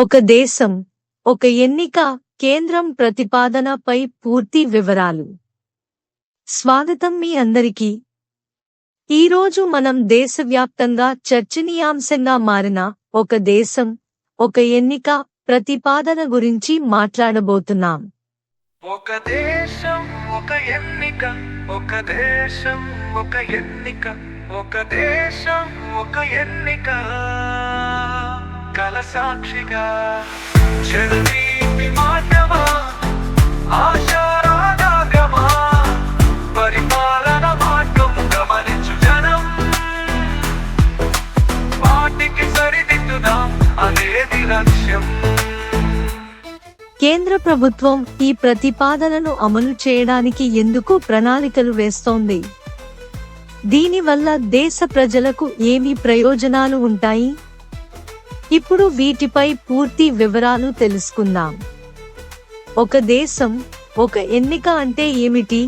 ఒక దేశం ఒక ఎన్నిక కేంద్రం ప్రతిపాదనపై పూర్తి వివరాలు. స్వాగతం మీ అందరికీ. ఈరోజు మనం దేశవ్యాప్తంగా చర్చనీయాంశంగా మారిన ఒక దేశం ఒక ఎన్నిక ప్రతిపాదన గురించి మాట్లాడబోతున్నాం. ఒక దేశం ఒక ఎన్నిక ఒక దేశం ఒక ఎన్నిక ఒక దేశం ఒక ఎన్నిక. కల సాక్షిగా. చరిత్ర మాటమా ఆశారాగమా పరిపాలన మార్గం గమనించు జనం. వాటికి సరిదిద్దుదాం అనేది లక్ష్యం. కేంద్ర ప్రభుత్వం ఈ ప్రతిపాదనను అమలు చేయడానికి ఎందుకు ప్రణాళికలు వేస్తోంది? దీనివల్ల దేశ ప్రజలకు ఏమి ప్రయోజనాలు ఉంటాయి? ఇప్పుడు వీటిపై పూర్తి వివరాలు తెలుసుకుందాం. ఒక దేశం ఒక ఎన్నిక అంటే ఏమిటి?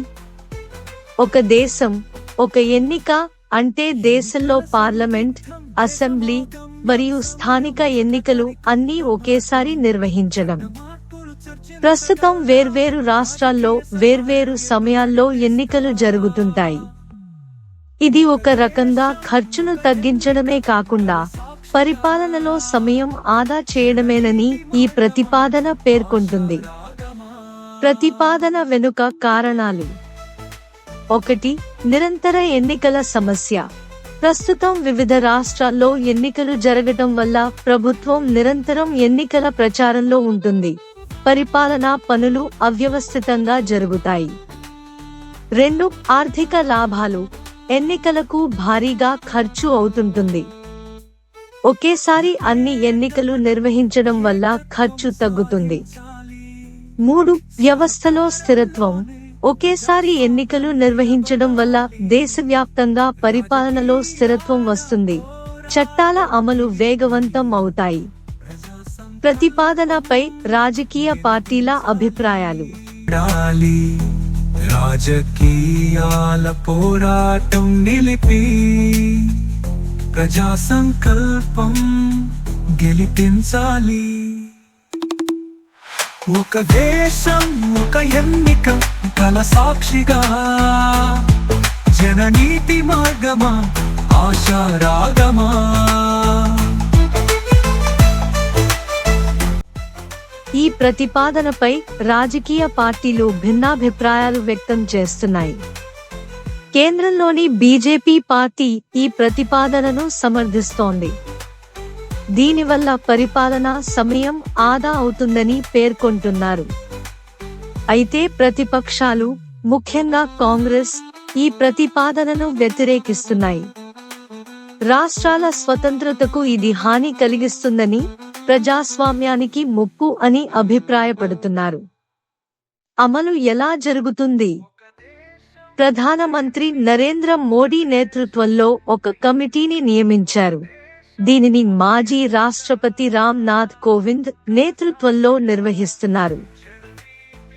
ఒక దేశం ఒక ఎన్నిక అంటే దేశంలో పార్లమెంట్ అసెంబ్లీ మరియు స్థానిక ఎన్నికలు అన్నీ ఒకేసారి నిర్వహించడం. ప్రస్తుతం వేర్వేరు రాష్ట్రాల్లో వేర్వేరు సమయాల్లో ఎన్నికలు జరుగుతుంటాయి. ఇది ఒక రకంగా ఖర్చును తగ్గించడమే కాకుండా పరిపాలనలో సమయం ఆదా చేయడమేనని ఈ ప్రతిపాదన పేర్కొంటుంది. ప్రతిపాదన వెనుక కారణాలు. ఒకటి నిరంతర ఎన్నికల సమస్య. ప్రస్తుతం వివిధ రాష్ట్రాల్లో ఎన్నికలు జరగటం వల్ల ప్రభుత్వం నిరంతరం ఎన్నికల ప్రచారంలో ఉంటుంది. పరిపాలనా పనులు అవ్యవస్థితంగా జరుగుతాయి. రెండు ఆర్థిక లాభాలు. ఎన్నికలకు భారీగా ఖర్చు అవుతుంటుంది. ఒకేసారి అన్ని ఎన్నికలు నిర్వహించడం వల్ల ఖర్చు తగ్గుతుంది. మూడు వ్యవస్థలో స్థిరత్వం. ఒకేసారి ఎన్నికలు నిర్వహించడం వల్ల దేశవ్యాప్తంగా పరిపాలనలో స్థిరత్వం వస్తుంది. చట్టాల అమలు వేగవంతం అవుతాయి. ప్రతిపాదనపై రాజకీయ పార్టీల అభిప్రాయాలు. రాజకీయాల పోరాటం నిలిపి ప్రజా సంకల్పం గెలిపించాలి. ఒక దేశం ఒక ఎన్నిక కల సాక్షిగా. జననీతి మార్గమా ఆశారాగమా? ఈ ప్రతిపాదనపై రాజకీయ పార్టీలు భిన్నాభిప్రాయాలు వ్యక్తం చేస్తున్నాయి. కేంద్రంలోని బీజేపీ పార్టీ ఈ ప్రతిపాదనను సమర్థిస్తోంది. దీనివల్ల పరిపాలన సమయం ఆదా అవుతుందని పేర్కొంటున్నారు. అయితే ప్రతిపక్షాలు ముఖ్యంగా కాంగ్రెస్ ఈ ప్రతిపాదనను వ్యతిరేకిస్తున్నాయి. రాష్ట్రాల స్వతంత్రతకు ఇది హాని కలిగిస్తుందని ప్రజాస్వామ్యానికి ముప్పు అని అభిప్రాయపడుతున్నారు. అమలు ఎలా జరుగుతుంది? ప్రధానమంత్రి నరేంద్ర మోడీ నేతృత్వంలో ఒక కమిటీని నియమించారు. దీనిని మాజీ రాష్ట్రపతి రామ్ నాథ్ కోవింద్ నేతృత్వంలో నిర్వహిస్తున్నారు.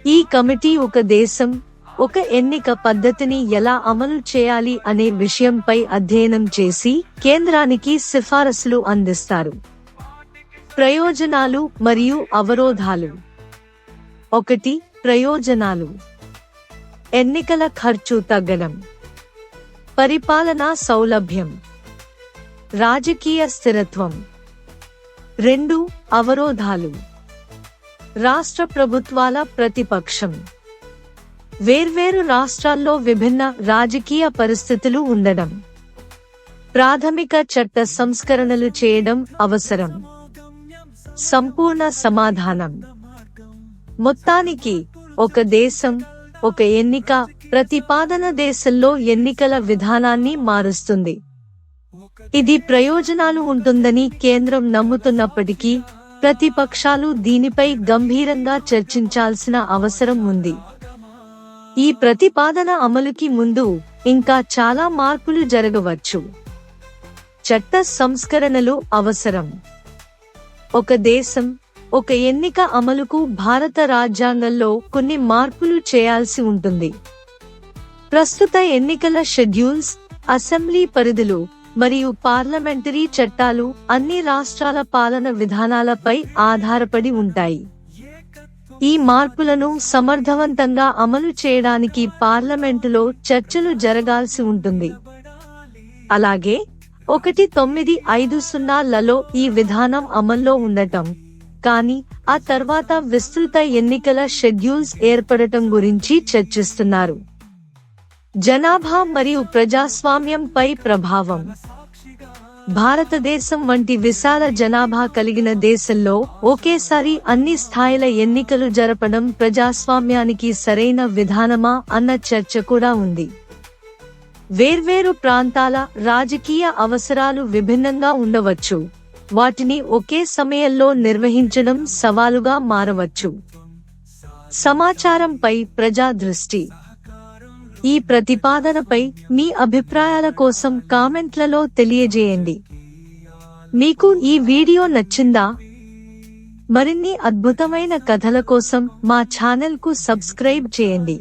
ఈ కమిటీ ఒక దేశం ఒక ఎన్నిక పద్ధతిని ఎలా అమలు చేయాలి అనే విషయంపై అధ్యయనం చేసి కేంద్రానికి సిఫారసులు అందిస్తారు. ప్రయోజనాలు మరియు అవరోధాలు. ఒకటి ప్రయోజనాలు. ఎన్నికల ఖర్చు తగ్గడం. పరిపాలనా సౌలభ్యం. రాజకీయ స్థిరత్వం. రెండు అవరోధాలు. రాష్ట్ర ప్రభుత్వాల ప్రతిపక్షం. వేర్వేరు రాష్ట్రాల్లో విభిన్న రాజకీయ పరిస్థితులు ఉండడం. ప్రాథమిక చట్ట సంస్కరణలు చేయడం అవసరం. సంపూర్ణ సమాధానం. మొత్తానికి ఒక దేశం ఒక ఎన్నిక ప్రతిపాదన దేశంలో ఎన్నికల విధానాన్ని మారుస్తుంది. ఇది ప్రయోజనాలు ఉంటుందని కేంద్రం నమ్ముతున్నప్పటికీ ప్రతిపక్షాలు దీనిపై గంభీరంగా చర్చించాల్సిన అవసరం ఉంది. ఈ ప్రతిపాదన అమలుకి ముందు ఇంకా చాలా మార్పులు జరగవచ్చు. చట్ట సంస్కరణలు అవసరం. ఒక దేశం ఒక ఎన్నిక అమలుకు భారత రాజ్యాంగంలో కొన్ని మార్పులు చేయాల్సి ఉంటుంది. ప్రస్తుత ఎన్నికల షెడ్యూల్స్ అసెంబ్లీ పరిధులు మరియు పార్లమెంటరీ చట్టాలు అన్ని రాష్ట్రాల పాలన విధానాలపై ఆధారపడి ఉంటాయి. ఈ మార్పులను సమర్థవంతంగా అమలు చేయడానికి పార్లమెంటులో చర్చలు జరగాల్సి ఉంటుంది. అలాగే ఒకటి తొమ్మిది ఐదు సున్నాలలో ఈ విధానం అమల్లో ఉండటం కానీ ఆ తర్వాత విస్తృత ఎన్నికల షెడ్యూల్స్ ఏర్పడటం గురించి చర్చిస్తున్నారు. జనాభా మరియు ప్రజాస్వామ్యంపై ప్రభావం. భారతదేశం వంటి విశాల జనాభా కలిగిన దేశంలో ఒకేసారి అన్ని స్థాయిల ఎన్నికలు జరపడం ప్రజాస్వామ్యానికి సరైన విధానమా అన్న చర్చ కూడా ఉంది. వేర్వేరు ప్రాంతాల రాజకీయ అవసరాలు విభిన్నంగా ఉండవచ్చు. వాటిని ఒకే సమయంలో నిర్వహించడం సవాలుగా మారవచ్చు. సమాచారంపై ప్రజా దృష్టి. ఈ ప్రతిపాదనపై మీ అభిప్రాయాల కోసం కామెంట్లలో తెలియజేయండి. మీకు ఈ వీడియో నచ్చిందా? మరిన్ని అద్భుతమైన కథల కోసం మా ఛానల్కు సబ్స్క్రైబ్ చేయండి.